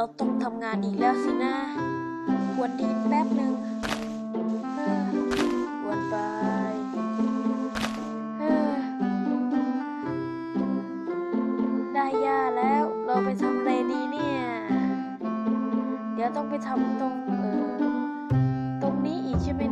เราต้องทำงานอีกแล้วสินะควรดีแป๊บหนึ่งวนไปเออได้ย่าแล้วเราไปทำอะไรดีเนี่ย เดี๋ยวต้องไปทำตรงเออตรงนี้อีกใช่ไหม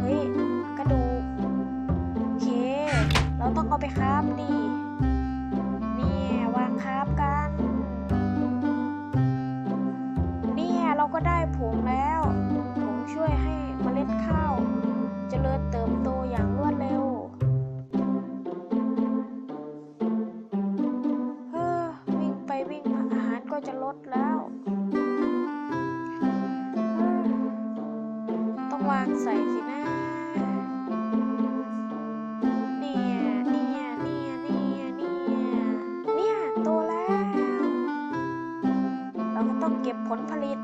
เฮ้ยกระดูกโอเค เราต้องเอาไปคราบดิเนี่ยวางคราบกัน เนี่ยเราก็ได้ผงแล้วผงช่วยให้เมล็ดข้าวเจริญเติบโตอย่างรวดเร็วเฮ้อวิ่งไปวิ่งมาอาหารก็จะลดแล้ว ใส่สินะเนี่ยเนี่ยเนี่ยเนี่ยเนี่ยเนี่ยโตแล้ว เราก็ต้องเก็บผลผลิต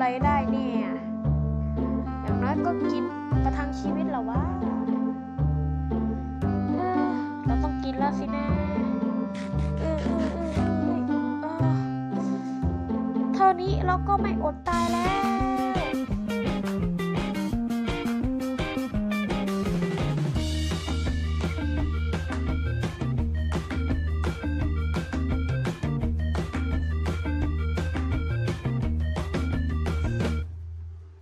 อะไรได้เนี่ย อย่างน้อยก็กินประทังชีวิตเหรอวะเอ้อเราต้องกินแล้วสินะเออเออเออเออเออเท่านี้เราก็ไม่อดตายแล้ว